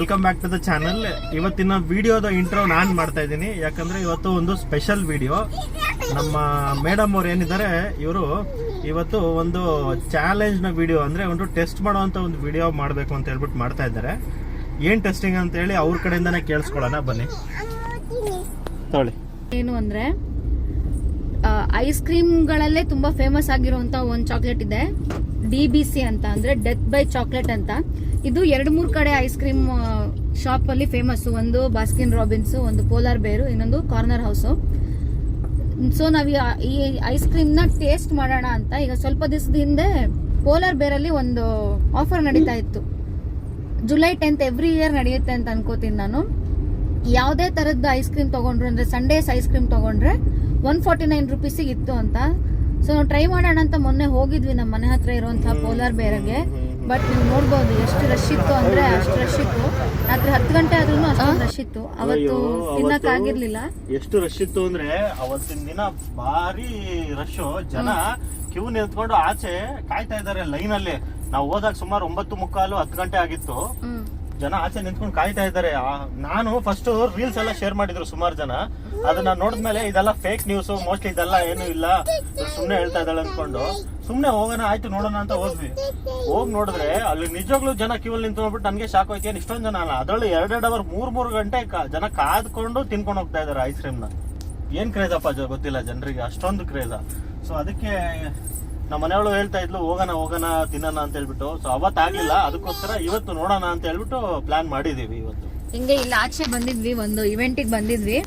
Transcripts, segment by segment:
Welcome back to the channel ಇವತ್ತಿನ ವಿಡಿಯೋದ intro ನಾನು ಮಾಡ್ತಾ ಇದ್ದೀನಿ. ಯಾಕಂದ್ರೆ ಇವತ್ತು ಒಂದು ಸ್ಪೆಷಲ್ ವಿಡಿಯೋ ನಮ್ಮ ಮೇಡಮ್ ಅವ್ರು ಏನಿದ್ದಾರೆ ಇವರು ಇವತ್ತು ಒಂದು ಚಾಲೆಂಜ್ನ ವಿಡಿಯೋ ಅಂದ್ರೆ ಒಂದು ಟೆಸ್ಟ್ ಮಾಡುವಂತ ಒಂದು ವಿಡಿಯೋ ಮಾಡಬೇಕು ಅಂತ ಹೇಳ್ಬಿಟ್ಟು ಮಾಡ್ತಾ ಇದ್ದಾರೆ. ಏನು ಟೆಸ್ಟಿಂಗ್ ಅಂತ ಹೇಳಿ ಅವ್ರ ಕಡೆಯಿಂದನೇ ಕೇಳಿಸ್ಕೊಳ್ಳೋಣ ಬನ್ನಿ. ತೊಳಿ ಏನು ಅಂದ್ರೆ ಐಸ್ ಕ್ರೀಮ್ಗಳಲ್ಲೇ ತುಂಬಾ ಫೇಮಸ್ ಆಗಿರುವಂತ ಒಂದು ಚಾಕ್ಲೇಟ್ ಇದೆ. ಡಿ ಬಿ ಸಿ ಅಂತ ಅಂದ್ರೆ ಡೆತ್ ಬೈ ಚಾಕ್ಲೇಟ್ ಅಂತ. ಇದು ಎರಡು ಮೂರು ಕಡೆ ಐಸ್ ಕ್ರೀಮ್ ಶಾಪ್ ಅಲ್ಲಿ ಫೇಮಸ್ ಒಂದು ಬಾಸ್ಕಿನ್ ರಾಬಿನ್ಸ್ ಒಂದು ಪೋಲಾರ್ ಬೇರು ಇನ್ನೊಂದು ಕಾರ್ನರ್ ಹೌಸ್ ಸೊ ನಾವು ಈ- ಐಸ್ ಕ್ರೀಮ್ನ ಟೇಸ್ಟ್ ಮಾಡೋಣ ಅಂತ ಈಗ ಸ್ವಲ್ಪ ದಿವಸದ ಹಿಂದೆ ಪೋಲಾರ್ ಬೇರಲ್ಲಿ ಒಂದು ಆಫರ್ ನಡೀತಾ ಇತ್ತು. ಜುಲೈ ಟೆಂತ್ ಎವ್ರಿ ಇಯರ್ ನಡೆಯುತ್ತೆ ಅಂತ ಅನ್ಕೋತೀನಿ ನಾನು. ಯಾವುದೇ ತರದ್ದು ಐಸ್ ಕ್ರೀಮ್ ತಗೊಂಡ್ರು, ಅಂದ್ರೆ ಸಂಡೇಸ್ ಐಸ್ ಕ್ರೀಮ್ ತಗೊಂಡ್ರೆ ಒನ್ ಫಾರ್ಟಿ ನೈನ್ ರುಪೀಸಿಗೆ ಇತ್ತು ಅಂತ. ಸೊ ನಾವು ಟ್ರೈ ಮಾಡೋಣ ಅಂತ ಮೊನ್ನೆ ಹೋಗಿದ್ವಿ ನಮ್ಮ ಮನೆ ಹತ್ರ ಇರುವಂತಹ ಪೋಲಾರ್ ಬೇರೆಗೆ ಬಟ್ ನೀವು ನೋಡ್ಬೋದು ಎಷ್ಟು ರಶ್ ಇತ್ತು ಅಂದ್ರೆ ಅಷ್ಟು ರಶ್ ಇತ್ತು. ರಾತ್ರಿ ಹತ್ತು ಗಂಟೆ ಆದ್ರೂ ಅಷ್ಟು ರಶ್ ಇತ್ತು. ಅವತ್ತು ಅಯ್ಯೋ, ತಿನ್ನಕ್ ಆಗಿರ್ಲಿಲ್ಲ ಎಷ್ಟು ರಶ್ ಇತ್ತು ಅಂದ್ರೆ ಅವತ್ತಿನ ದಿನ ಭಾರಿ ರಶ್ ಜನ ಕ್ಯೂ ನಿಂತ್ಕೊಂಡು ಆಚೆ ಕಾಯ್ತಾ ಇದ್ದಾರೆ ಲೈನ್ ಅಲ್ಲಿ. ನಾವು ಹೋದಾಗ ಸುಮಾರು ಒಂಬತ್ತು ಮುಕ್ಕಾಲು ಹತ್ತು ಗಂಟೆ ಆಗಿತ್ತು. ಜನ ಆಚೆ ನಿಂತ್ಕೊಂಡು ಕಾಯ್ತಾ ಇದ್ದಾರೆ. ನಾನು ಫಸ್ಟ್ ರೀಲ್ಸ್ ಎಲ್ಲ ಶೇರ್ ಮಾಡಿದ್ರು ಸುಮಾರು ಜನ. ಅದನ್ನ ನೋಡಿದ್ಮೇಲೆ ಇದೆಲ್ಲ ಫೇಕ್ ನ್ಯೂಸ್ ಮೋಸ್ಟ್ಲಿ ಇದೆಲ್ಲ ಏನು ಇಲ್ಲ. ಸುಮ್ನೆ ಹೇಳ್ತಾ ಇದ್ದಾಳೆ ಅನ್ಕೊಂಡು. ಸುಮ್ನೆ ಹೋಗೋಣ, ಆಯ್ತು ನೋಡೋಣ ಅಂತ ಹೋದ್ವಿ. ಹೋಗಿ ನೋಡಿದ್ರೆ ಅಲ್ಲಿ ನಿಜವಾಗ್ಲೂ ಜನ ಕ್ಯೂ ನಿಂತು ಹೋಗ್ಬಿಟ್ಟು ನನಗೆ ಶಾಕ್ ಹೋಯ್ತು ಏನು ಇಷ್ಟೊಂದ್ ಜನ ಅಲ್ಲ? ಅದ್ರಲ್ಲಿ ಎರಡೆರಡು ಅವರ್ ಮೂರ್ ಮೂರ್ ಗಂಟೆ ಜನ ಕಾದ್ಕೊಂಡು ತಿನ್ಕೊಂಡು ಹೋಗ್ತಾ ಇದ್ದಾರೆ ಐಸ್ ಕ್ರೀಮ್ನ ಏನು ಕ್ರೇಜಪ್ಪ ಗೊತ್ತಿಲ್ಲ ಜನರಿಗೆ. ಅಷ್ಟೊಂದು ಕ್ರೇಜ ಸೊ ಅದಕ್ಕೆ ನಮ್ಮ ಮನೆಯವಳು ಹೇಳ್ತಾ ಇದ್ಲು, ಹೋಗೋಣ ಹೋಗೋಣ, ತಿನ್ನೋಣ ಅಂತ ಹೇಳ್ಬಿಟ್ಟು. ಸೊ ಅವತ್ತಾಗ್ಲಿಲ್ಲ. ಅದಕ್ಕೋಸ್ಕರ ಇವತ್ತು ನೋಡೋಣ ಅಂತ ಹೇಳ್ಬಿಟ್ಟು ಪ್ಲಾನ್ ಮಾಡಿದೀವಿ ಇವತ್ತು. ಹಿಂಗೆ ಇಲ್ಲಿ ಆಚೆ ಬಂದಿದ್ವಿ, ಒಂದು ಇವೆಂಟಿಗೆ ಬಂದಿದ್ವಿ.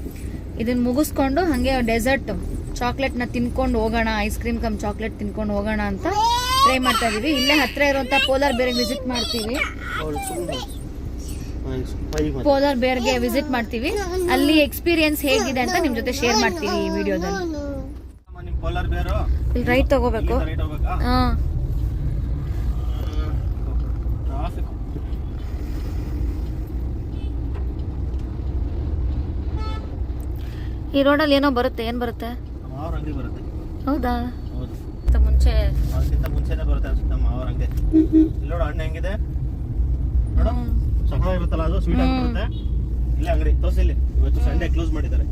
ಇದನ್ನ ಮುಗಿಸ್ಕೊಂಡು ಹಂಗೆ ಡೆಸರ್ಟ್ ಚಾಕ್ಲೇಟ್ನ ತಿನ್ಕೊಂಡು ಹೋಗೋಣ ಐಸ್ ಕ್ರೀಮ್ ಕಮ್ ಚಾಕ್ಲೇಟ್ ತಿನ್ಕೊಂಡು ಹೋಗೋಣ ಅಂತ ಟ್ರೈ ಮಾಡ್ತಾ ಇದೀವಿ. ಇಲ್ಲೇ ಹತ್ರ ಇರುವಂತ ಪೋಲಾರ್ ಬೇರೆ ವಿಸಿಟ್ ಮಾಡ್ತೀವಿ. ಪೋಲಾರ್ ಬೇರ್ಗೆ ವಿಸಿಟ್ ಮಾಡ್ತೀವಿ. ಅಲ್ಲಿ ಎಕ್ಸ್ಪೀರಿಯನ್ಸ್ ಹೇಗಿದೆ ಅಂತ ನಿಮ್ ಜೊತೆ ಶೇರ್ ಮಾಡ್ತೀವಿ ಈ ವಿಡಿಯೋದಲ್ಲಿ ಇಲ್ಲಿ ರೈಟ್ ತಗೋಬೇಕು. ಹಾ. ಈ ರೋಡಲ್ಲಿ ಏನೋ ಬರುತ್ತೆ ಏನ್ ಬರುತ್ತೆ? ಮಾವ್ರ ಅಂಗಡಿ ಬರುತ್ತೆ. ಹೌದಾ? ಹೌದು. ಮತ್ತೆ ಮುಂಚೆ. ಅದಕ್ಕಿಂತ ಮುಂಚೆನೇ ಬರುತ್ತೆ ಅನ್ಸುತ್ತೆ ಮಾವ್ರ ಅಂಗಡಿ. ಇಲ್ಲಿ ನೋಡು ಹಣ್ಣು ಹೆಂಗಿದೆ? ನೋಡು. ಇರುತ್ತಲ್ಲ ಅದು ಸ್ವೀಟ್ ಆಗಿ ಬರುತ್ತೆ. ಇಲ್ಲಿ ಅಂಗಡಿ. ತೋರಿಸಿಲ್ಲಿ ಇವತ್ತು ಸಂಡೇ ಕ್ಲೋಸ್ ಮಾಡಿದ್ದಾರೆ.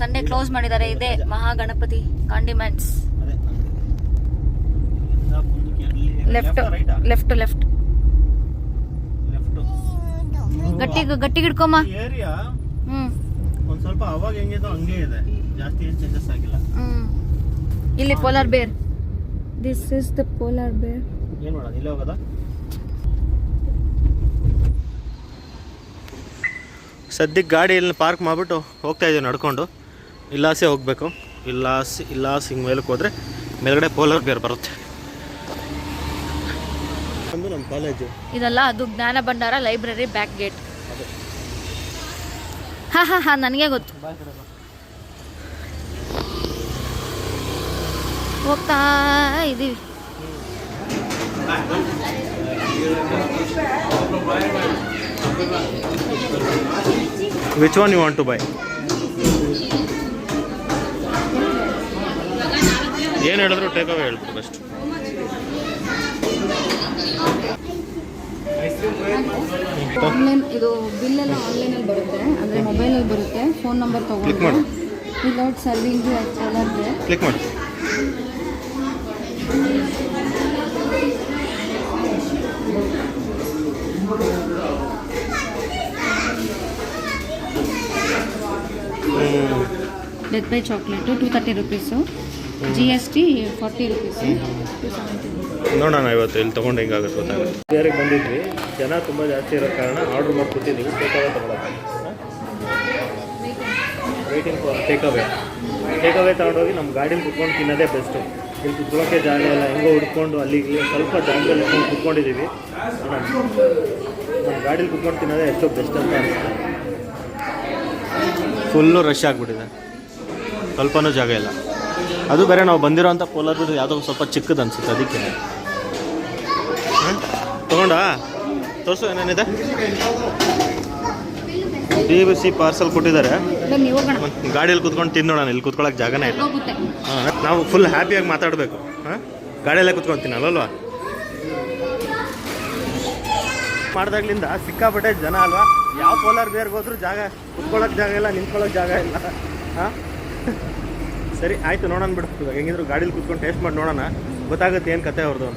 ಸಂಡೇ ಕ್ಲೋಸ್ ಮಾಡಿದ್ದಾರೆ ಇದೆ Mahaganapati condiments left left left ಗಟ್ಟಿ ಗಟ್ಟಿಗೆ ಹಿಡ್ಕೊಮ್ಮ ಏರಿಯಾ ಹ್ಮ್. ಒಂದ್ ಸ್ವಲ್ಪ ಅವಾಗ ಹೆಂಗಿದೋ ಹಂಗೆ ಇದೆ. ಜಾಸ್ತಿ ಏನ್ ಚೇಂಜಸ್ ಆಗಿಲ್ಲ. ಇಲ್ಲಿ polar bear this is the polar bear ಏನು ಮಾಡೋದು? ಇಲ್ಲಿ ಹೋಗೋದ? ಸದ್ಯಕ್ಕೆ ಗಾಡಿ ಇಲ್ಲಿ ಪಾರ್ಕ್ ಮಾಡಿಬಿಟ್ಟು ಹೋಗ್ತಾ ಇದ್ದೀವಿ ನಡ್ಕೊಂಡು. ಇಲ್ಲಾಸೆ ಹೋಗಬೇಕು. ಇಲ್ಲಾಸಿ ಇಲ್ಲಾಸ್ ಹಿಂಗೆ ಮೇಲಕ್ಕೆ ಹೋದರೆ ಮೇಲ್ಗಡೆ ಪೋಲಾರ್ ಬೇರ್ ಬರುತ್ತೆ. ನಮ್ಮ ಕಾಲೇಜು ಇದಲ್ಲ ಅದು ಜ್ಞಾನ ಭಂಡಾರ ಲೈಬ್ರರಿ ಬ್ಯಾಕ್ ಗೇಟ್ ಹಾ ಹಾ ಹಾ, ನನಗೆ ಗೊತ್ತು. ಹೋಗ್ತಾ ಇದ್ದೀವಿ which one you want to buy ಏನು ಹೇಳಿದ್ರು ಟೇಕ್ ಅವೇ ಹೇಳ್ಬಿಡು ಬೆಸ್ಟ್ ಆನ್ಲೈನ್ ಇದು ಬಿಲ್ ಎಲ್ಲ ಆನ್ಲೈನಲ್ಲಿ ಬರುತ್ತೆ. ಅಂದರೆ ಮೊಬೈಲಲ್ಲಿ ಬರುತ್ತೆ. ಫೋನ್ ನಂಬರ್ Click ಮಾಡು. ತಗೊಂಡು without serving polar bear click ಮಾಡಿ. Death by chocolate two thirty rupees G S T forty rupees two seventy ನೋಡೋಣ ಇವತ್ತು ಇಲ್ಲಿ ತೊಗೊಂಡು ಹೆಂಗಾಗುತ್ತೆ ಗೊತ್ತಾಗುತ್ತೆ ಬೇರೆ ಬಂದಿದ್ವಿ. ಜನ ತುಂಬ ಜಾಸ್ತಿ ಇರೋ ಕಾರಣ ಆರ್ಡ್ರ್ ಮಾಡಿ ಕೂತಿದ್ದೀವಿ ಟೇಕ್ ಅವೇ ತೊಗೊಳಕ್ಕೆ ವೇಟಿಂಗ್ ಫಾರ್ ಟೇಕವೇ ಟೇಕವೇ ತೊಗೊಂಡೋಗಿ ನಮ್ಮ ಗಾಡೀಲಿ ಕುತ್ಕೊಂಡು ತಿನ್ನೋದೇ ಬೆಸ್ಟು ಇಲ್ಲಿ ಕುತ್ಕೊಳ್ಳೋಕ್ಕೆ ಜಾಗ ಇಲ್ಲ. ಹೆಂಗೋ ಹುಡ್ಕೊಂಡು ಅಲ್ಲಿ ಇಲ್ಲಿ ಸ್ವಲ್ಪ ಜಾಗದಲ್ಲಿ ಇಟ್ಕೊಂಡು ಕುತ್ಕೊಂಡಿದ್ದೀವಿ. ನಮ್ಮ ಗಾಡೀಲಿ ಕುತ್ಕೊಂಡು ತಿನ್ನೋದೇ ಎಷ್ಟೋ ಬೆಸ್ಟ್ ಅಂತ ಅನಿಸುತ್ತೆ. ಫುಲ್ಲು ರಶ್ ಆಗಿಬಿಟ್ಟಿದೆ. ಸ್ವಲ್ಪನೂ ಜಾಗ ಇಲ್ಲ. ಅದು ಬೇರೆ ನಾವು ಬಂದಿರೋ ಅಂಥ ಕೋಲಾರ ಯಾವುದೋ ಸ್ವಲ್ಪ ಚಿಕ್ಕದು ಅನ್ಸುತ್ತೆ ಅದಕ್ಕೆ. ತಗೊಂಡಾ? ತೋರಿಸು ಏನೇನಿದೆ ಡಿ ಬಿ ಸಿ ಪಾರ್ಸಲ್ ಕೊಟ್ಟಿದ್ದಾರೆ. ಗಾಡಿಯಲ್ಲಿ ಕುತ್ಕೊಂಡು ತಿನ್ನೋಣ ಇಲ್ಲಿ ಕುತ್ಕೊಳ್ಳೋಕೆ ಜಾಗನೇ ಇಲ್ಲ. ಹಾಂ ನಾವು ಫುಲ್ ಹ್ಯಾಪಿಯಾಗಿ ಮಾತಾಡಬೇಕು. ಹಾಂ? ಗಾಡಿಯಲ್ಲೇ ಕುತ್ಕೊಂತೀನಿ ಅಲ್ವಾ? ಮಾಡ್ದಾಗ್ಲಿಂದ ಸಿಕ್ಕಾಪಟ್ಟೆ ಜನ ಅಲ್ವಾ? ಯಾವ ಪೋಲಾರ್ ಬೇರ್ಗೆ ಹೋದ್ರೂ ಜಾಗ ಕುತ್ಕೊಳ್ಳೋಕೆ ಜಾಗ ಇಲ್ಲ ನಿಂತ್ಕೊಳ್ಳೋಕೆ ಜಾಗ ಇಲ್ಲ. ಹಾಂ? ಸರಿ ಆಯ್ತು ನೋಡೋಣ ಬಿಡು. ಇವಾಗ ಹೆಂಗಿದ್ರು ಗಾಡೀಲಿ ಕುತ್ಕೊಂಡು ಟೇಸ್ಟ್ ಮಾಡಿ ನೋಡೋಣ. ಗೊತ್ತಾಗುತ್ತೆ ಏನು ಕತೆ ಅವ್ರದ್ದು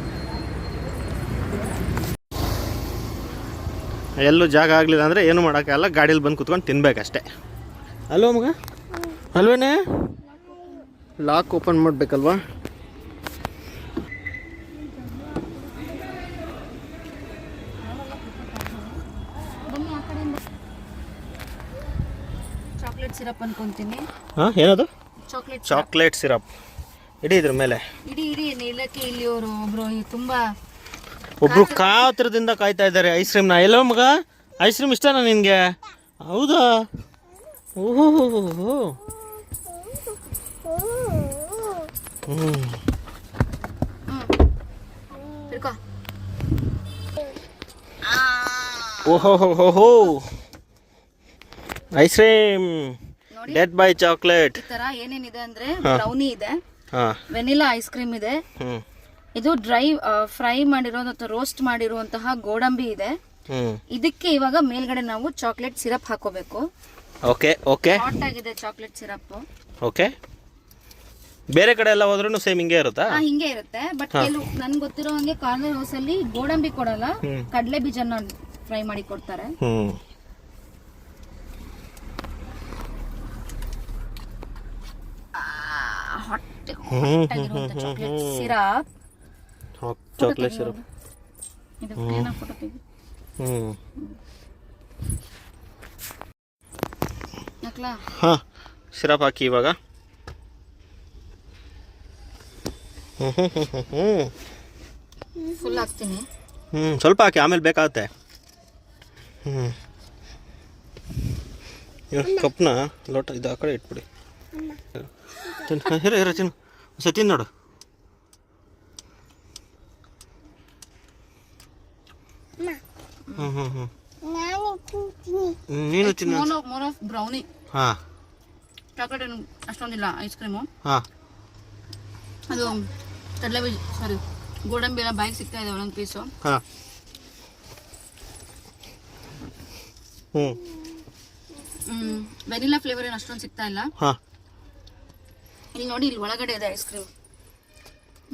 ಎಲ್ಲೂ ಜಾಗ ಆಗಲಿಲ್ಲ ಅಂದರೆ ಏನು ಮಾಡೋಕ್ಕಾಗಲ್ಲ ಗಾಡೀಲಿ ಬಂದು ಕುತ್ಕೊಂಡು ತಿನ್ಬೇಕಷ್ಟೆ. ಅಲ್ವ ಮಗ? ಅಲ್ವೇನೆ? ಲಾಕ್ ಓಪನ್ ಮಾಡಬೇಕಲ್ವಾ? ಚಾಕ್ಲೇಟ್ ಸಿರಪ್ ಅನ್ಕೊಂತೀನಿ. ಹಾಂ ಏನದು? ಚಾಕ್ಲೇಟ್ ಚಾಕ್ಲೇಟ್ ಸಿರಪ್ ಇಡೀ ಇದ್ರ ಮೇಲೆ. ಇಡೀ ಇಡೀ ಇಲ್ಲಕ್ಕೆ ಇಲ್ಲಿ ಅವರು ಒಬ್ರು ತುಂಬಾ ಒಬ್ರು ಕಾತ್ರದಿಂದ ಕಾಯ್ತಾ ಇದ್ದಾರೆ ಐಸ್ ಕ್ರೀಮ್ನ ಎಲ್ಲೋ ಮಗ? ಐಸ್ ಕ್ರೀಮ್ ಇಷ್ಟನಾ ನಿನಗೆ? ಹೌದಾ? ಓಹೋ ಹ್ಞೂ ಹಿಡ್ಕೋ ಓಹೋ ಹೋ ಹೋ ಹೋ. Ice cream death by chocolate ಈ ತರ ಏನೇನಿದೆ ಅಂದ್ರೆ ಬ್ರೌನಿ ಇದೆ. ಹಾಂ. ವೆನಿಲಾ ಐಸ್ ಕ್ರೀಮ್ ಇದೆ. ಇದು ಡ್ರೈ ಫ್ರೈ ಮಾಡಿರೋ ಅಥವಾ ರೋಸ್ಟ್ ಮಾಡಿರುವಂತಹ ಗೋಡಂಬಿ ಇದೆ. ಇದಕ್ಕೆ ಇವಾಗ ಮೇಲ್ಗಡೆ ನಾವು ಚಾಕ್ಲೇಟ್ ಸಿರಪ್ ಹಾಕೋಬೇಕು. ಓಕೆ ಓಕೆ ಹಾಟ್ ಆಗಿದೆ ಚಾಕ್ಲೇಟ್ ಸಿರಪ್ ಓಕೆ ಬೇರೆ ಕಡೆ ಎಲ್ಲ ಹೋದ್ರೂ ಸೇಮ್ ಹಿಂಗೆ ಇರುತ್ತಾ? ಹಿಂಗೆ ಇರುತ್ತೆ. ಬಟ್ ಕೆಲವು ನನ್ಗೆ ಗೊತ್ತಿರೋ ಹಂಗೆ ಕಾರ್ನರ್ ಹೌಸ್ ಅಲ್ಲಿ ಗೋಡಂಬಿ ಕೊಡಲ್ಲ ಕಡಲೆ ಬೀಜನ ಫ್ರೈ ಮಾಡಿ ಕೊಡ್ತಾರೆ. ಸಿರಪ್ ಚಾಕ್ಲೇಟ್ ಸಿರಪ್ ಇದು ಏನೋ ಫೋಟೋ ತೆಗಿ ಹ್ಞೂ ಹಾಂ ಸಿರಪ್ ಹಾಕಿ ಇವಾಗ. ಹ್ಞೂ ಹ್ಞೂ ಹ್ಞೂ ಹ್ಞೂ ಹ್ಞೂ ಫುಲ್ ಹಾಕ್ತೀನಿ. ಹ್ಞೂ ಸ್ವಲ್ಪ ಹಾಕಿ ಆಮೇಲೆ ಬೇಕಾಗುತ್ತೆ. ಹ್ಞೂ ಇವಾಗ ಕಪ್ನ ಲೋಟ ಇದು ಆ ಕಡೆ ಇಟ್ಬಿಡಿ. ಇರ ಇರ ತಿನ್ನು. ಸತಿ ನೋಡು ಹ್ಞೂ ಹ್ಞೂ ಹ್ಞೂ ನೀನು ತಿನ್ನು. ಮೋನೋ ಬ್ರೌನಿ ಹಾಂ. ಚಾಕ್ಲೇಟ್ ಏನು ಅಷ್ಟೊಂದಿಲ್ಲ ಐಸ್ ಕ್ರೀಮು ಹಾಂ. ಅದು ಕಡಲೆ ಬೀಜ ಸಾರಿ ಗೋಡಂಬಿ ಎಲ್ಲ ಬಾಯಿಗೆ ಸಿಗ್ತಾ ಇದೆ ಒಂದೊಂದು ಪೀಸು ಹ್ಮ್. ಹ್ಞೂ ವೆನಿಲಾ ಫ್ಲೇವರ್ ಏನು ಅಷ್ಟೊಂದು ಸಿಗ್ತಾ ಇಲ್ಲ. ಹಾಂ. ಇಲ್ಲಿ ನೋಡಿ ಇಲ್ಲಿ ಒಳಗಡೆ ಇದೆ ಐಸ್ ಕ್ರೀಮ್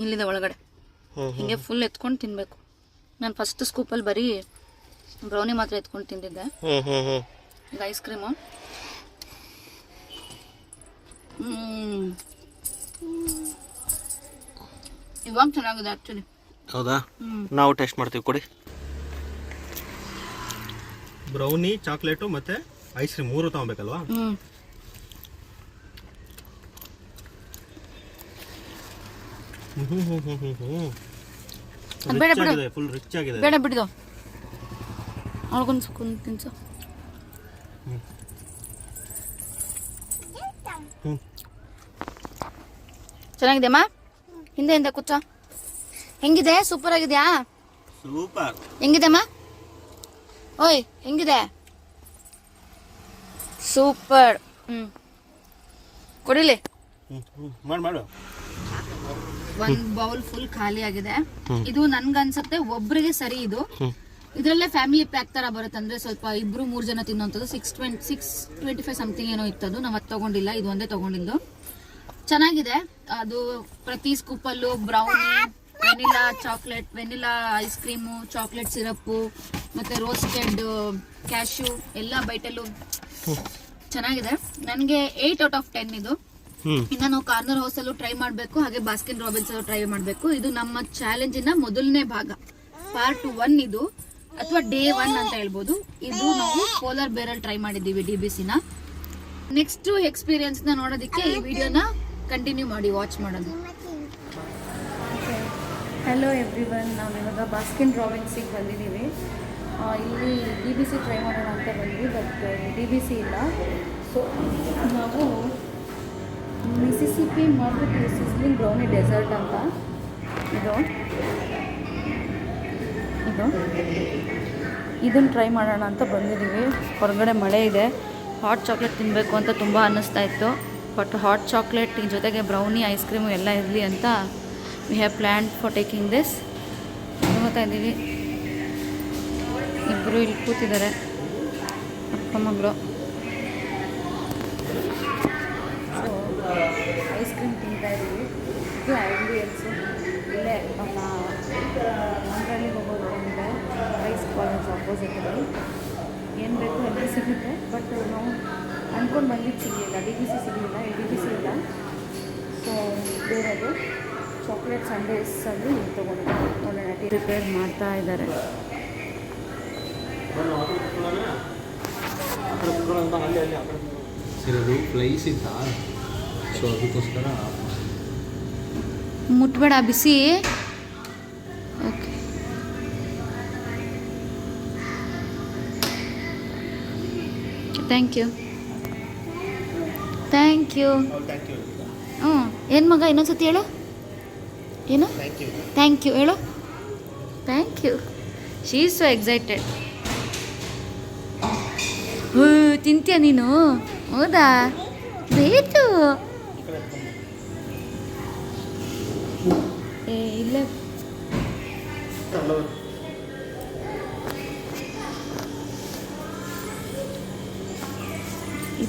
ಇಲ್ಲಿದೆ ಒಳಗಡೆ. ಹಿಂಗೆ ಫುಲ್ ಎತ್ಕೊಂಡು ತಿನ್ಬೇಕು. ನಾನು ಫಸ್ಟ್ ಸ್ಕೂಪಲ್ಲಿ ಬರೀ ಬ್ರೌನಿ ಮಾತ್ರ ಎತ್ಕೊಂಡು ತಿಂದಿದ್ದೆ. ಇದು ಐಸ್ ಕ್ರೀಮು. ಹ್ಮ್. ಇವಾಗ ಚೆನ್ನಾಗಿದೆ ಆ್ಯಕ್ಚುಲಿ ಹೌದಾ? ನಾವು ಟೇಸ್ಟ್ ಮಾಡ್ತೀವಿ ಕೊಡಿ. ಬ್ರೌನಿ ಚಾಕ್ಲೇಟು ಮತ್ತು ಐಸ್ ಕ್ರೀಮ್ ಮೂರು ತಗೊಬೇಕಲ್ವಾ? ಹ್ಞೂ ಹ್ಞೂ ಹ್ಞೂ ಹ್ಞೂ ಹ್ಞೂ. ಆಗಿದೆ ಫುಲ್ ರಿಚ್ ಆಗಿದೆ ಬೇಡ ಬಿಡಿದು ಅವಳಿಗೊಂದು ಕುಂದು ತಿನ್ಸು ಚೆನ್ನಾಗಿದೆಯಮ್ಮ ಹಿಂದೆ ಹಿಂದೆ ಕುಚ್ಚ ಹೆಂಗಿದೆ ಸೂಪರ್ ಆಗಿದ್ಯಾ ಸೂಪರ್ ಹೆಂಗಿದೆಮ್ಮ ಓಯ್ ಹೆಂಗಿದೆ ಸೂಪರ್ ಹ್ಮ್ ಕೊಡಿಲಿ ಒಂದ್ ಬೌಲ್ ಫುಲ್ ಖಾಲಿ ಆಗಿದೆ. ಇದು ನನ್ಗನ್ಸುತ್ತೆ ಒಬ್ರಿಗೆ ಸರಿ ಇದು. ಇದ್ರಲ್ಲೇ ಫ್ಯಾಮಿಲಿ ಪ್ಯಾಕ್ ತರ ಬರುತ್ತೆ ಅಂದ್ರೆ ಸ್ವಲ್ಪ ಇಬ್ರು ಮೂರ್ ಜನ ತಿನ್ನುವಂಥದ್ದು six twenty six twenty five something ಏನೋ ಇತ್ತದು. ನಾವು ಅದು ತಗೊಂಡಿಲ್ಲ. ಇದು ಒಂದೇ ತಗೊಂಡಿದ್ದು. ಚೆನ್ನಾಗಿದೆ. ಅದು ಪ್ರತಿ ಸ್ಕೂಪಲ್ಲೂ brownie vanilla chocolate vanilla ice cream chocolate syrup ಮತ್ತೆ ರೋಸ್ಟೆಡ್ ಕ್ಯಾಶು ಎಲ್ಲ ಬೈಟಲ್ಲೂ ಚೆನ್ನಾಗಿದೆ. ನನಗೆ ಏಯ್ಟ್ ಔಟ್ ಆಫ್ ಟೆನ್ ಇದು. ಇನ್ನು ನಾವು ಕಾರ್ನರ್ ಹೌಸ್ ಅಲ್ಲೂ ಟ್ರೈ ಮಾಡಬೇಕು. ಹಾಗೆ ಬಾಸ್ಕಿನ್ ರಾಬಿನ್ಸ್ ಅಲ್ಲೂ ಟ್ರೈ ಮಾಡಬೇಕು. ಇದು ನಮ್ಮ ಚಾಲೆಂಜಿನ ಮೊದಲನೇ ಭಾಗ. ಪಾರ್ಟ್ ಒನ್ ಇದು. ಅಥವಾ ಡೇ ಒನ್ ಅಂತ ಹೇಳ್ಬೋದು. ಇದು ನಾವು ಪೋಲಾರ್ ಬೇರಲ್ ಟ್ರೈ ಮಾಡಿದ್ದೀವಿ ಡಿ ಬಿ ಸಿನ ನೆಕ್ಸ್ಟ್ ಎಕ್ಸ್ಪೀರಿಯನ್ಸ್ನ ನೋಡೋದಕ್ಕೆ ಈ ವಿಡಿಯೋನ ಕಂಟಿನ್ಯೂ ಮಾಡಿ ವಾಚ್ ಮಾಡೋದು ಹಲೋ ಎವ್ರಿ ಒನ್ ನಾವು ಇವಾಗ ಬಾಸ್ಕಿನ್ ರಾಬಿನ್ಸಿಗೆ ಬಂದಿದ್ದೀವಿ. ಇಲ್ಲಿ ಡಿ ಬಿ ಸಿ ಟ್ರೈ ಮಾಡೋಣ ಅಂತ ಬಂದ್ವಿ ಬಟ್ ಡಿ ಬಿ ಸಿ ಇಲ್ಲ. ಸೊ ನಾವು ಮಿಸಿಸಿಪಿ ಮಾಡ್ಬಿಟ್ಟು ಸಿಸ್ಲಿಂಗ್ ಬ್ರೌನಿ ಡೆಸರ್ಟ್ ಅಂತ. ಇದು. ಇದು. ಇದನ್ನು ಟ್ರೈ ಮಾಡೋಣ ಅಂತ ಬಂದಿದ್ದೀವಿ ಹೊರಗಡೆ ಮಳೆ ಇದೆ. ಹಾಟ್ ಚಾಕ್ಲೇಟ್ ತಿನ್ನಬೇಕು ಅಂತ ತುಂಬ ಅನ್ನಿಸ್ತಾ ಇತ್ತು. ಬಟ್ ಹಾಟ್ ಚಾಕ್ಲೇಟ್ ಜೊತೆಗೆ ಬ್ರೌನಿ ಐಸ್ ಕ್ರೀಮು ಎಲ್ಲ ಇರಲಿ ಅಂತ we have plan for taking this ನೋಡ್ತಾ ಇದ್ದೀವಿ. ಇಬ್ಬರು ಇಲ್ಲಿ ಕೂತಿದ್ದಾರೆ. ಅಪ್ಪ ಮಗಳು ಐಸ್ ಕ್ರೀಮ್ ತಿಂತಾ ಇದ್ದೀವಿ. ಇದು ಐಡಿಯಲ್ಸು ಇಲ್ಲೇ ನಮ್ಮ ಮಂಡ್ರಲ್ಲಿ ಒಂದಿದೆ ರೈಸ್ ಕಾಲೇಜ್ ಅಪೋಸಿಟಲ್ಲಿ ಏನು ಬೇಕು ಎಲ್ಲ ಸಿಗುತ್ತೆ ಬಟ್ ನಾವು ಅಂದ್ಕೊಂಡು ಬಂದಿದ್ದು ಸಿಗಲಿಲ್ಲ. ಡಿ ಬಿ ಸಿ ಸಿಗಲಿಲ್ಲ ಎ ಡಿ ಬಿ ಸಿ ಇಲ್ಲ. ಸೊ ಬೇರೆದು ಚಾಕ್ಲೇಟ್ ಸಂಡೇಸಲ್ಲಿ ತೊಗೊಂಡಿದ್ದೀವಿ ಒಳ್ಳೆ ಟಿ ಪ್ರಿಪೇರ್ ಮಾಡ್ತಾ ಇದ್ದಾರೆ. ಫ್ಲೈಸ್ ಇತ್ತ? ಸೊ ಅದಕ್ಕೋಸ್ಕರ ಮುಟ್ಬೇಡ ಬಿಸಿ. ಥ್ಯಾಂಕ್ ಯು ಥ್ಯಾಂಕ್ ಯು ಹ್ಞೂ ಏನು ಮಗ ಇನ್ನೊಂದ್ಸತಿ ಹೇಳು. ಏನು? ಥ್ಯಾಂಕ್ ಯು ಥ್ಯಾಂಕ್ ಯು ಹೇಳು. Thank you she is so excited ಹ್ಞೂ ತಿಂತೀಯ ನೀನು? ಹೌದಾ? ಬೇಕು ಏ ಇಲ್ಲೇ.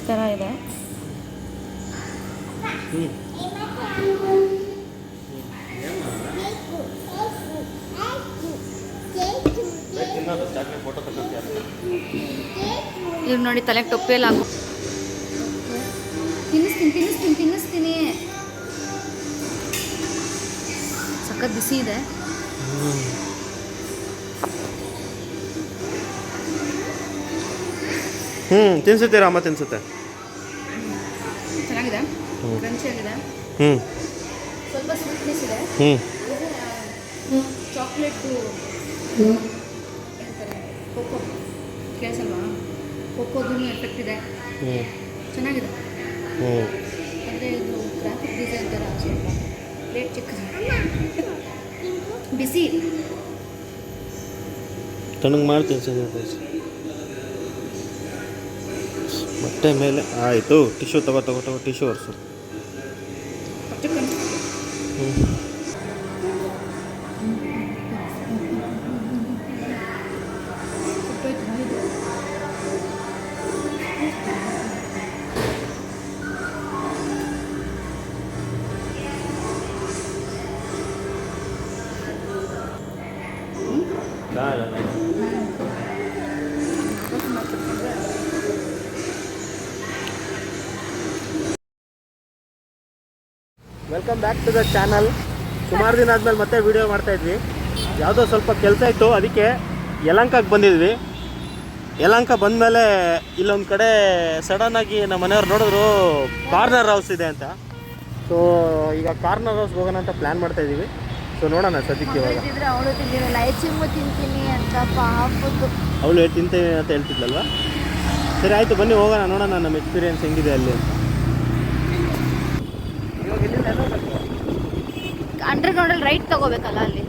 ಥರ ಇದೆ. ಇವ್ರು ನೋಡಿ ತಲೆಗೆ ಟೊಪ್ಪೆಲ್ಲ ಹಾಕೋ. ತಿನ್ನಿಸ್ತೀನಿ ತಿನ್ನಿಸ್ತೀನಿ ತಿನ್ನಿಸ್ತೀನಿ. ಸಖತ್ ಬಿಸಿ ಇದೆ. ಹ್ಞೂ ತಿನ್ಸುತ್ತೆ ರಾಮ ತಿನ್ಸುತ್ತೆ? ಆಗಿದೆ ಹ್ಞೂ. ಸ್ವಲ್ಪ ಸ್ವೀಟ್ನೆಸ್ ಇದೆ. ಹ್ಞೂ. ಚಾಕ್ಲೇಟು ಕೊಕ್ಕೋ ಕೇಳಿಸಲ್ವಾ? ಕೊಕ್ಕೋದು ಎಫೆಕ್ಟ್ ಇದೆ. ಹ್ಞೂ. ಚೆನ್ನಾಗಿದೆ. ಹ್ಞೂ. ಅಂದರೆ ಇದು ಗ್ರಾಫಿಕ್ ಡಿಸೈನ್ ಥರ ಸ್ವಲ್ಪ ಪ್ಲೇಟ್ ಚಿಕ್ಕದು. ಬಿಸಿ. ತಣ್ಣಗೆ ಮಾಡ್ತೀನಿ ಸರ್ ಮೊಟ್ಟೆ ಮೇಲೆ ಆಯಿತು. ಟಿಶ್ಯೂ ತಗೋ ತಗೋ ತಗೋ ಟಿಶ್ಯೂ ಒರೆಸು. ಹ್ಞೂ ದ ಚಾನಲ್ ಸುಮಾರು ದಿನ ಆದಮೇಲೆ ಮತ್ತೆ ವಿಡಿಯೋ ಮಾಡ್ತಾ ಇದ್ವಿ. ಯಾವುದೋ ಸ್ವಲ್ಪ ಕೆಲಸ ಇತ್ತು ಅದಕ್ಕೆ ಯಲಂಕಕ್ಕೆ ಬಂದಿದ್ವಿ. ಯಲಂಕ ಬಂದಮೇಲೆ ಇಲ್ಲೊಂದು ಕಡೆ ಸಡನ್ ಆಗಿ ನಮ್ಮ ಮನೆಯವ್ರು ನೋಡಿದ್ರು ಕಾರ್ನರ್ ಹೌಸ್ ಇದೆ ಅಂತ. ಸೊ ಈಗ ಕಾರ್ನರ್ ಹೌಸ್ ಹೋಗೋಣ ಅಂತ ಪ್ಲ್ಯಾನ್ ಮಾಡ್ತಾ ಇದ್ದೀವಿ. ಸೊ ನೋಡೋಣ ಸದ್ಯಕ್ಕೆ ಇವಾಗ. ಅವಳು ತಿಂದಿರಲ್ಲ ತಿಂತೀನಿ ಅಂತ ಪಾಪದ್ದು ಅವಳು ತಿಂತೇನೆ ಅಂತ ಹೇಳ್ತಿದ್ಲಲ್ವಾ? ಸರಿ ಆಯಿತು ಬನ್ನಿ ಹೋಗೋಣ ನೋಡೋಣ ನಮ್ಮ ಎಕ್ಸ್ಪೀರಿಯನ್ಸ್ ಹೆಂಗಿದೆ ಅಲ್ಲಿ ಅಂತ. ಅಂಡರ್ ಗ್ರೌಂಡಲ್ಲಿ ರೈಟ್ ತಗೋಬೇಕಲ್ಲ ಅಲ್ಲಿ?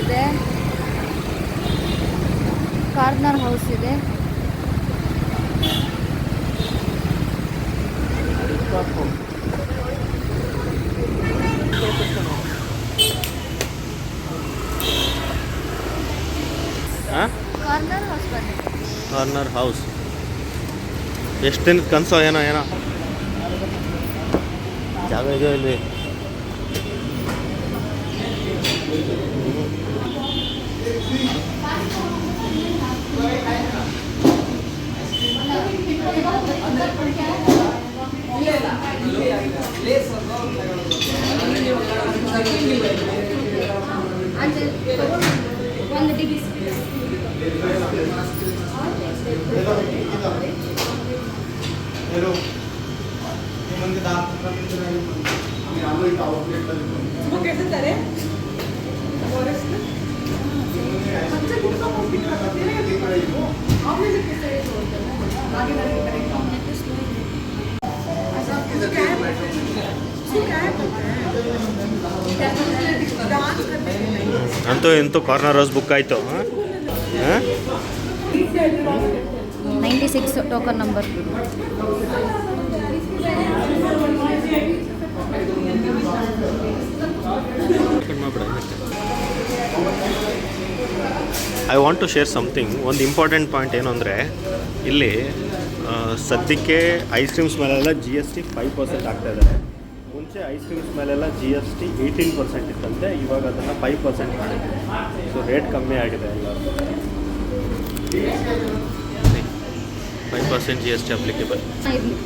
ಇದೆ. ಕಾರ್ನರ್ ಹೌಸ್ ಇದೆ. ಹಾ ಕಾರ್ನರ್ ಹೌಸ್ ಕಾರ್ನರ್ ಹೌಸ್. ಎಷ್ಟು ದಿನದ ಕನಸು ಏನೋ ಏನೋ. ಜಾಗ ಇದೆಯೋ ಇಲ್ಲಿ ಆಚೆ ತಗೊಂಡು ಅಂತೂ ಇಂತೂ ಕಾರ್ನರ್ ರೋಸ್ ಬುಕ್ ಆಯಿತು. Ninety six token number I want to share something ಒಂದು ಇಂಪಾರ್ಟೆಂಟ್ ಪಾಯಿಂಟ್ ಏನು ಅಂದರೆ ಇಲ್ಲಿ ಸದ್ಯಕ್ಕೆ ಐಸ್ ಕ್ರೀಮ್ಸ್ ಮೇಲೆಲ್ಲ G S T five percent ಆಗ್ತಾ ಇದ್ದಾರೆ ಮುಂಚೆ ಐಸ್ ಕ್ರೀಮ್ಸ್ ಮೇಲೆಲ್ಲ G S T eighteen percent ಇತ್ತಂತೆ ಇವಾಗ ಅದನ್ನು ಫೈವ್ ಪರ್ಸೆಂಟ್ ಮಾಡಿದೆ. ಸೊ ರೇಟ್ ಕಮ್ಮಿ ಆಗಿದೆ ಎಲ್ಲ. Five percent G S T applicable ಇರಲಿ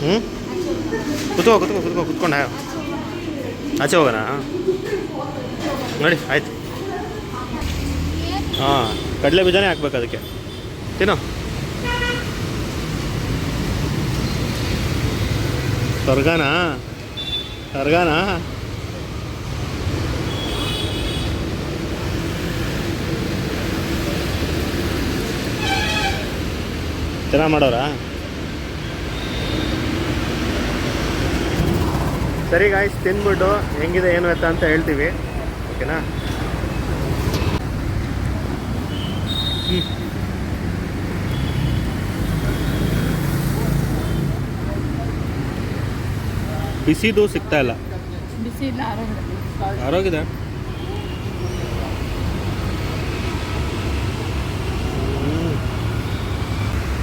ಹ್ಞೂ ಕುತ್ಕೋ ಕುತ್ಕೋ ಕುತ್ಕೋ ಕುತ್ಕೊಂಡ ಆಚೆ ಹೋಗೋಣ ನೋಡಿ, ಆಯ್ತು. ಹಾಂ, ಕಡಲೆ ಬೀಜನೇ ಹಾಕ್ಬೇಕು ಅದಕ್ಕೆ. ತಿನ್ನೋ. ಸ್ವರ್ಗನಾ ಸ್ವರ್ಗನಾ. ಚೆನ್ನಾಗಿ ಮಾಡೋರಾ? ಸರಿ ಗಾಯ್ಸ್ ತಿಂದ್ಬಿಟ್ಟು ಹೆಂಗಿದೆ ಏನು ಎತ್ತ ಅಂತ ಹೇಳ್ತೀವಿ. ಓಕೆನಾ. ಬಿಸಿದು ಸಿಗ್ತಾ ಇಲ್ಲ. ಆರೋಗ್ಯದ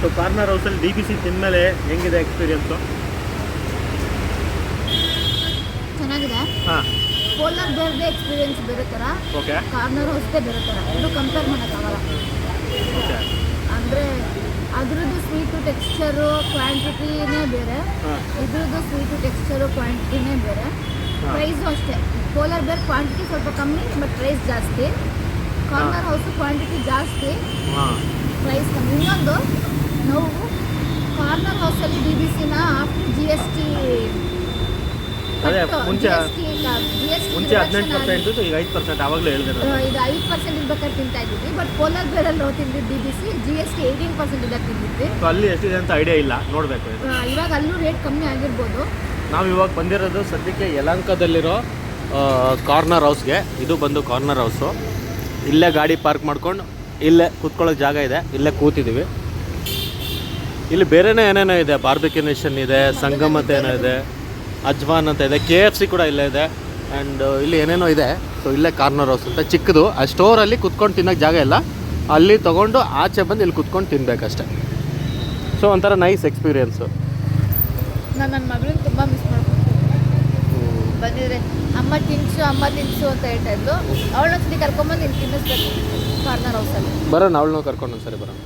ಸೊ ಕಾರ್ನರ್ ಹೌಸಲ್ಲಿ ಡಿ ಬಿ ಸಿ ತಿಂದಮೇಲೆ ಹೆಂಗಿದೆ ಎಕ್ಸ್ಪೀರಿಯನ್ಸು ಚೆನ್ನಾಗಿದೆ. ಕೋಲಾರ್ ಬೇರೆ ಎಕ್ಸ್ಪೀರಿಯನ್ಸ್ ಬೇರೆ ಥರ ಓಕೆ ಕಾರ್ನರ್ ಹೌಸ್ದೇ ಬೇರೆ ಥರ ಎರಡು ಕಂಪೇರ್ ಮಾಡೋಕ್ಕಾಗಲ್ಲ ಓಕೆ ಅಂದರೆ ಅದ್ರದ್ದು ಸ್ವೀಟು ಟೆಕ್ಸ್ಚರು ಕ್ವಾಂಟಿಟಿನೇ ಬೇರೆ. ಇದ್ರದ್ದು ಸ್ವೀಟು ಟೆಕ್ಸ್ಚರು ಕ್ವಾಂಟಿಟಿನೇ ಬೇರೆ. ಪ್ರೈಸು ಅಷ್ಟೇ. ಕೋಲಾರ್ ಬೇರೆ ಕ್ವಾಂಟಿಟಿ ಸ್ವಲ್ಪ ಕಮ್ಮಿ ಬಟ್ ಪ್ರೈಸ್ ಜಾಸ್ತಿ. ಕಾರ್ನರ್ ಹೌಸ್ ಕ್ವಾಂಟಿಟಿ ಜಾಸ್ತಿ. ಪ್ರೈಸ್ ಕಮ್ಮಿ. ಇನ್ನೊಂದು ನಾವು ಕಾರ್ನರ್ ಹೌಸಲ್ಲಿ ಬಿ ಬಿ ಸಿನ ಆಫ್ಟರ್ ಜಿ ಎಸ್ ಟಿ ಅದೇ ಮುಂಚೆ ಮುಂಚೆ ಹದಿನೆಂಟು ಪರ್ಸೆಂಟ್ ಈಗ ಐದು ಪರ್ಸೆಂಟ್ ಆವಾಗಲೇ ಹೇಳಿದ್ರು ಇದು ಐದು ಪರ್ಸೆಂಟ್ ಇರ್ಬೇಕಾದ್ರೆ ತಿಂತಾ ಇದ್ವಿ ಬಟ್ ಪೋಲಾರ್ ಬೇರಲ್ಲಿ ನಾವು ತಿಂದಿದ್ದು D B C G S T eighteen percent ಇದ್ದಾಗ ತಿಂದಿದ್ವಿ. ಸೊ ಅಲ್ಲಿ ಎಷ್ಟಿದೆ ಅಂತ ಐಡಿಯಾ ಇಲ್ಲ ನೋಡಬೇಕು ಇವಾಗ ಅಲ್ಲೂ ರೇಟ್ ಕಮ್ಮಿ ಆಗಿರ್ಬೋದು. ನಾವು ಇವಾಗ ಬಂದಿರೋದು ಸದ್ಯಕ್ಕೆ ಯಲಂಕದಲ್ಲಿರೋ ಕಾರ್ನರ್ ಹೌಸ್ಗೆ ಇದು ಬಂದು ಕಾರ್ನರ್ ಹೌಸು ಇಲ್ಲೇ ಗಾಡಿ ಪಾರ್ಕ್ ಮಾಡ್ಕೊಂಡು ಇಲ್ಲೇ ಕೂತ್ಕೊಳ್ಳೋಕೆ ಜಾಗ ಇದೆ ಇಲ್ಲೇ ಕೂತಿದ್ದೀವಿ ಇಲ್ಲಿ ಬೇರೆನೇ ಏನೇನೋ ಇದೆ ಬಾರ್ಬಿಕ್ಯುನೇಷನ್ ಇದೆ ಸಂಗಮತ ಏನೋ ಇದೆ. ಅಜ್ವಾನ್ ಅಂತ ಇದೆ ಕೆ ಎಫ್ ಸಿ ಕೂಡ ಇಲ್ಲೇ ಇದೆ. ಆ್ಯಂಡ್ ಇಲ್ಲಿ ಏನೇನೋ ಇದೆ ಸೊ ಇಲ್ಲೇ ಕಾರ್ನರ್ ಹೌಸ್ ಅಂತ ಚಿಕ್ಕದು. ಆ ಸ್ಟೋರಲ್ಲಿ ಕುತ್ಕೊಂಡು ತಿನ್ನೋಕ್ಕೆ ಜಾಗ ಇಲ್ಲ. ಅಲ್ಲಿ ತೊಗೊಂಡು ಆಚೆ ಬಂದು ಇಲ್ಲಿ ಕುತ್ಕೊಂಡು ತಿನ್ಬೇಕಷ್ಟೆ. ಸೊ ಒಂಥರ ನೈಸ್ ಎಕ್ಸ್ಪೀರಿಯೆನ್ಸು ನಾನು ನನ್ನ ಮಗಳನ್ನ ತುಂಬ ಮಿಸ್ ಮಾಡ್ಕೊಂಡು ಬಂದಿದ್ರೆ ಅಮ್ಮ ತಿನ್ಸು ಅಮ್ಮ ತಿನ್ಸು ಅಂತ ಹೇಳ್ತಾ ಇದ್ಲು. ಅವಳೊಂದ್ಸತಿ ಕರ್ಕೊಂಬಂದು ಇಲ್ಲಿ ತಿನ್ನಿಸ್ಬೇಕು ಕಾರ್ನರ್ ಹೌಸಲ್ಲಿ ಬರೋಣ ಅವಳನ್ನ ಕರ್ಕೊಂಡು ಒಂದ್ಸರಿ ಬರೋಣ.